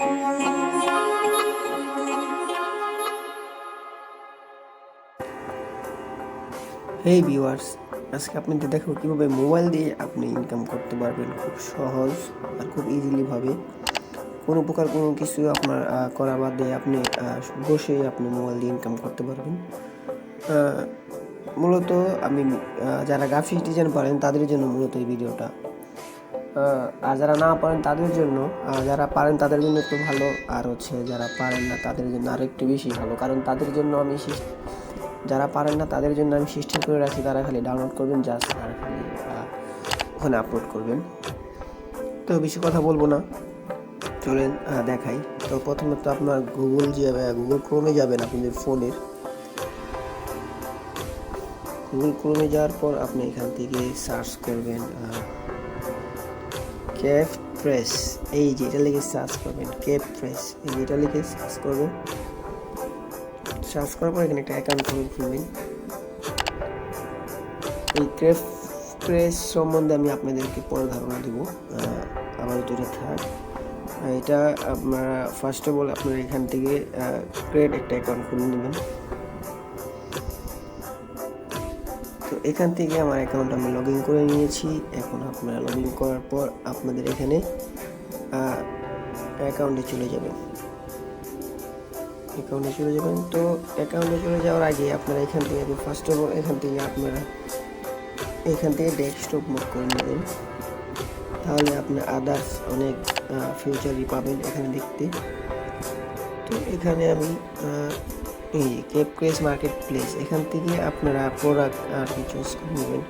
হেই viewers আজকে আপনাদের দেখাবো কীভাবে মোবাইল দিয়ে আপনি ইনকাম করতে পারবেন খুব সহজ আর খুব ইজিলি ভাবে। কোনো প্রকার কোনো কিছু আপনার করা বাদ আপনি বসে আপনি মোবাইল দিয়ে ইনকাম করতে পারবেন। মূলত আমি যারা গ্রাফিক্স ডিজাইন পারেন তাদের জন্য মূলত এই ভিডিওটা আর যারা না পারেন তাদের জন্য, আর যারা পারেন তাদের জন্য একটু ভালো, আর হচ্ছে যারা পারেন না তাদের জন্য আরও একটু বেশি ভালো। কারণ তাদের জন্য আমি যারা পারেন না তাদের জন্য আমি সিস্টেম করে রাখি, তারা খালি ডাউনলোড করবেন জাস্ট আর খালি ওখানে আপলোড করবেন। তো বেশি কথা বলব না। চলেন দেখাই। তো প্রথমে তো আপনার গুগল যে গুগল ক্রোমে যাবেন আপনাদের ফোনের। গুগল ক্রোমে যাওয়ার পর আপনি এখান থেকে সার্চ করবেন ক্যাফ প্রেস, এই যে এটা লিখে সার্চ করবেন ক্যাপ প্রেস, এই যে এটা লিখে সার্চ করবেন সার্চ করার পর এখানে একটা অ্যাকাউন্ট খুলে খুলবেন। এই ক্রেপ প্রেস সম্বন্ধে আমি আপনাদেরকে পরে ধারণা দিব আবার এটা থাক। এটা আপনারা ফার্স্ট অফ অল আপনারা এখান থেকে ক্রিয়েট একটা অ্যাকাউন্ট খুলে নেবেন। তো এখান থেকে আমার অ্যাকাউন্ট আমি লগ ইন করে নিয়েছি। এখন আপনারা লগ ইন করার পর আপনাদের এখানে অ্যাকাউন্টে চলে যাবেন। অ্যাকাউন্টে চলে যাবেন। তো অ্যাকাউন্টে চলে যাওয়ার আগে আপনারা এখান থেকে ফার্স্ট অফ অল এখান থেকে আপনারা, এখান থেকে ডেস্কটপ মোড করে নেবেন। তাহলে আপনার আদার্স অনেক ফিউচারই পাবেন এখানে দেখতে। তো এখানে আমি এই কেপ ক্রেস মার্কেট প্লেস এখান থেকে আপনারা প্রোডাক্ট আর কি চুজ করে নেবেন।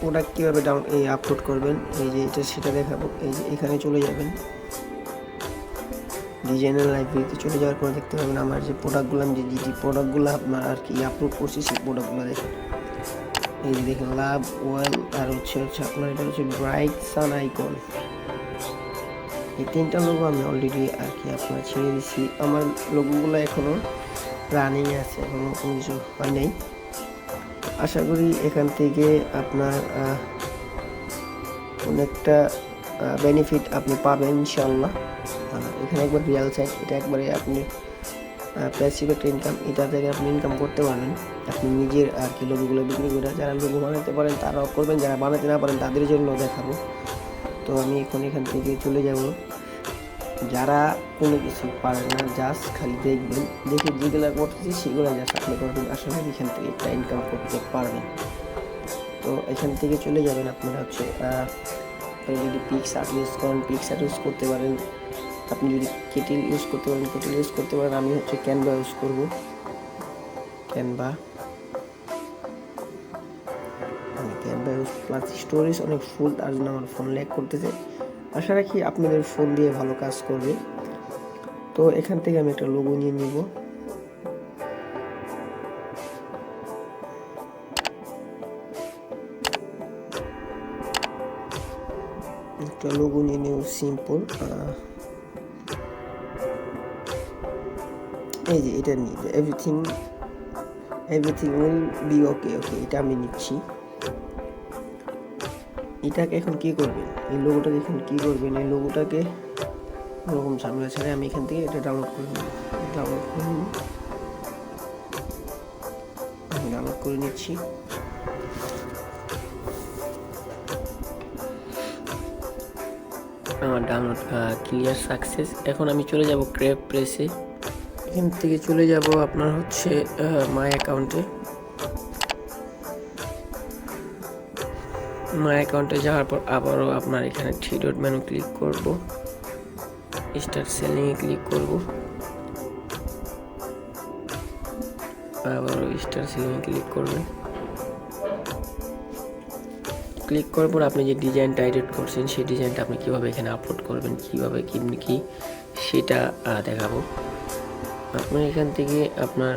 প্রোডাক্ট কীভাবে ডাউন এই আপলোড করবেন, এই যে এটা সেটা দেখাবো, এই যে এখানে চলে যাবেন। ডিজাইনার লাইব্রেরিতে চলে যাওয়ার পর দেখতে পাবেন আমার যে প্রোডাক্টগুলো আমি যে যে প্রোডাক্টগুলো আপনার আর কি আপলোড করছি, সেই প্রোডাক্টগুলো দেখেন। এই যে দেখেন লাভ ওয়েল আর হচ্ছে হচ্ছে আপনার এটা হচ্ছে ব্রাইট সান আইকন এই তিনটা লোগো আমি অলরেডি আর কি আপনার ছেড়ে দিছি আমার লোগোগুলো এখনও রানিং আছে, এখনও কোনো কিছু হয় নাই। আশা করি এখান থেকে আপনার অনেকটা বেনিফিট আপনি পাবেন ইনশাল্লাহ এখানে একবার রিয়াল সাইট এটা একবারে আপনি প্যাসিভ একটা ইনকাম এটা থেকে আপনি ইনকাম করতে পারবেন। আপনি নিজের, আর কি লোগোগুলো বিক্রি করে যারা লোগো বানাতে পারেন, তারাও করবেন, যারা বানাতে না পারেন, তাদের জন্য দেখাবো। তো আমি এখন এখান থেকে চলে যাব। যারা কোনো কিছু পারেন না জাস্ট খালি দেখবেন। দেখে যেগুলো করতেছি সেগুলো জাস্ট আপনি করবেন। করি এখান থেকে একটা ইনকাম করতে পারবেন। তো এখান থেকে চলে যাবেন আপনারা হচ্ছে আপনি যদি পিক্সার ইউজ করেন পিক্স পিক্সার ইউজ করতে পারেন। আপনি যদি কেটিল ইউজ করতে পারেন কেটিল ইউজ করতে পারেন, আমি হচ্ছে ক্যানভা ইউজ করব। ক্যানভা প্লাস স্টোরেজ অনেক ফুল তার জন্য আমার ফোন ল্যাগ করতেছে। আশা রাখি আপনাদের ফোন দিয়ে ভালো কাজ করবে। তো এখান থেকে আমি একটা লোগো নিয়ে নিব। একটা লোগো নিয়ে নেব সিম্পল এই যে এটা নিয়ে everything everything will be okay okay এটা আমি নিচ্ছি। এটাকে এখন কি করবেন এই লোগোটাকে এখন কি করবেন এই লোগোটাকে ওরকম ঝামেলা ছাড়া আমি এখান থেকে এটা ডাউনলোড করে নেব ডাউনলোড করে নেব আমি ডাউনলোড করে নিচ্ছি। আমার ডাউনলোড ক্লিয়ার সাকসেস এখন আমি চলে যাব ক্রেপ প্রেসে এখান থেকে চলে যাব আপনার হচ্ছে মাই অ্যাকাউন্টে মাই অ্যাকাউন্টে যাওয়ার পর আবারও আপনার এখানে থ্রি ডট মেনু ক্লিক করব। স্টার্ট সেলিংয়ে ক্লিক করব। আবারও স্টার সেলিংয়ে ক্লিক করবেন ক্লিক করার পর আপনি যে ডিজাইনটা এডিট করছেন, সেই ডিজাইনটা আপনি কীভাবে এখানে আপলোড করবেন, কীভাবে কী কি সেটা দেখাবো। আপনি এখান থেকে আপনার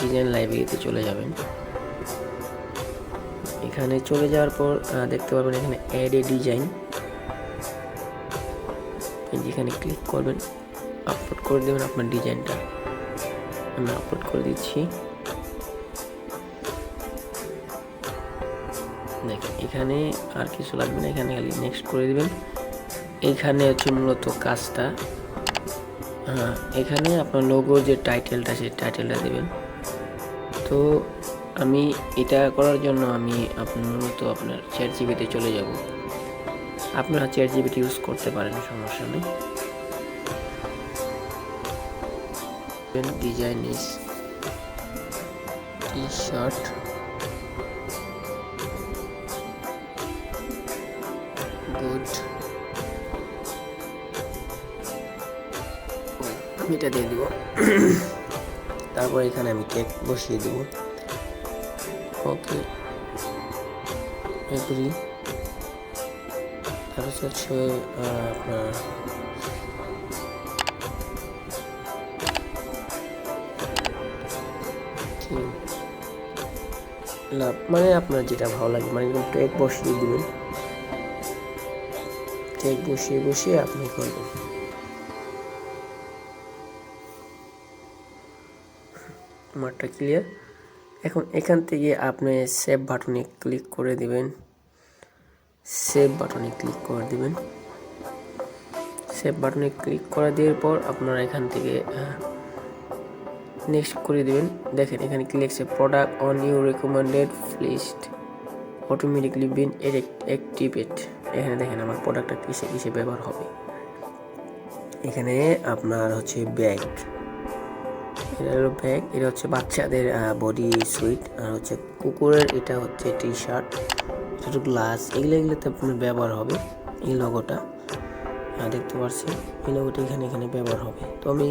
ডিজাইন লাইব্রেরিতে চলে যাবেন। এখানে চলে যাওয়ার পর দেখতে পাবেন এখানে অ্যাড এ ডিজাইন যেখানে ক্লিক করবেন আপলোড করে দেবেন আপনার ডিজাইনটা। আমি আপলোড করে দিচ্ছি। দেখেন, এখানে আর কিছু লাগবে না, এখানে খালি নেক্সট করে দেবেন। এখানে হচ্ছে মূলত কাজটা। হ্যাঁ এখানে আপনার লোগো যে টাইটেলটা সেই টাইটেলটা দেবেন। তো আমি এটা করার জন্য আমি আপনার মূলত আপনার চ্যাট জিবিতে চলে যাব। আপনারা চ্যাট জিবিটি ইউজ করতে পারেন, সমস্যা নেই। Design is T shirt good আমি এটা দিয়ে দিব। তারপর এখানে আমি কেক বসিয়ে দিব। ওকে এগ্রি তারপর হচ্ছে আপনার লাভ মানে আপনার যেটা ভালো লাগে মানে টেক বসিয়ে দিবেন। টেক বসিয়ে বসিয়ে আপনি করবেন। মাঠটা ক্লিয়ার এখন এখান থেকে আপনি সেভ বাটনে ক্লিক করে দিবেন। সেভ বাটনে ক্লিক করে দিবেন। সেভ বাটনে ক্লিক করে দেওয়ার পর আপনারা এখান থেকে নেক্সট করে দিবেন। দেখেন এখানে কি লিখছে product on you recommended list automatically been activate এখানে দেখেন আমার প্রোডাক্টটা কিসে কিসে ব্যবহার হবে। এখানে আপনার হচ্ছে ব্যাগ এটা ব্যাগ এটা হচ্ছে বাচ্চাদের বডি সুইট আর হচ্ছে কুকুরের এটা হচ্ছে টি শার্ট এটা গ্লাস এগুলো এগুলোতে আপনার ব্যবহার হবে, এই লোগোটা দেখতে পাচ্ছি, এই লোগোটা এখানে এখানে ব্যবহার হবে। তো আমি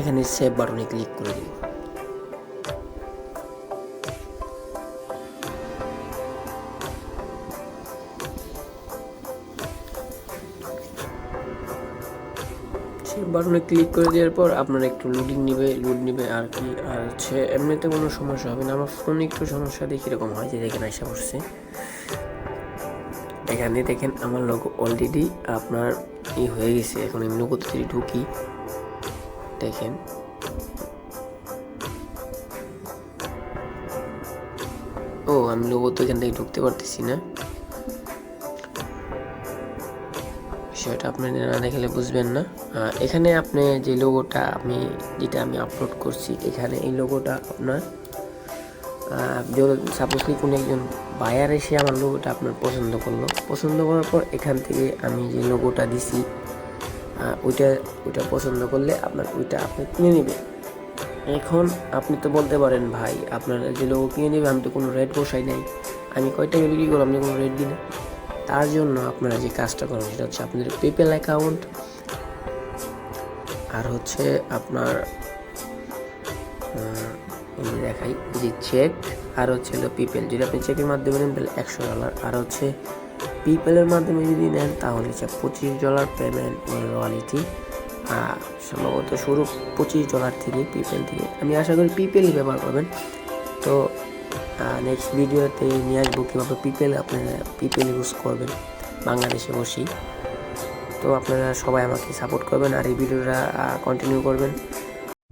এখানে সেভ বাটনে ক্লিক করে দিব। বাটনে ক্লিক করে দেওয়ার পর আপনার একটু লোডিং নেবে লোড নেবে আর কি। আর হচ্ছে, এমনিতে কোনো সমস্যা হবে না। আমার ফোনে একটু সমস্যা দেখি এরকম হয় যে, দেখেন আইসা পড়ছে। এখানে দেখেন আমার লোক অলরেডি আপনার ই হয়ে গেছে। এখন আমি লোগোতে ঢুকি, দেখেন। ও, আমি লোগো তো এখান থেকে ঢুকতে পারতেছি না। সেটা আপনি না দেখলে বুঝবেন না। এখানে আপনি যে লোগোটা আমি, যেটা আমি আপলোড করছি, এখানে এই লোগোটা আপনার সাপোজলি কোনো একজন বায়ার এসে আমার লোগোটা আপনার পছন্দ করল, পছন্দ করার পর এখান থেকে আমি যে লোগোটা দিছি ওইটা ওইটা পছন্দ করলে আপনার ওইটা আপনি কিনে নেবেন। এখন আপনি তো বলতে পারেন, ভাই, আপনার যে লোগো কিনে নেবে, আমি তো কোনো রেট বসাই নাই। আমি কয় টাকা বিক্রি করব আপনি কোনো রেট দিন তার জন্য আপনারা যে কাজটা করেন সেটা হচ্ছে আপনাদের পেপেল অ্যাকাউন্ট আর হচ্ছে আপনার যে দেখাই যে চেক আর হচ্ছে হলো পিপেল যদি আপনি চেকের মাধ্যমে নেন তাহলে একশো ডলার আর হচ্ছে পিপেলের মাধ্যমে যদি নেন তাহলে হচ্ছে পঁচিশ ডলার পেমেন্ট রয়্যালিটি আর সম্ভবত শুরু পঁচিশ ডলার থেকে পিপেল থেকে। আমি আশা করি পিপেলই ব্যবহার করবেন। তো নেক্সট ভিডিওতে নিয়ে আসব কীভাবে পিপেল আপনারা পিপেল ইউজ করবেন বাংলাদেশে বসেই তো আপনারা সবাই আমাকে সাপোর্ট করবেন আর এই ভিডিওটা কন্টিনিউ করবেন।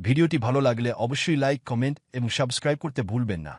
ভিডিওটি ভালো লাগলে অবশ্যই লাইক কমেন্ট এবং সাবস্ক্রাইব করতে ভুলবেন না।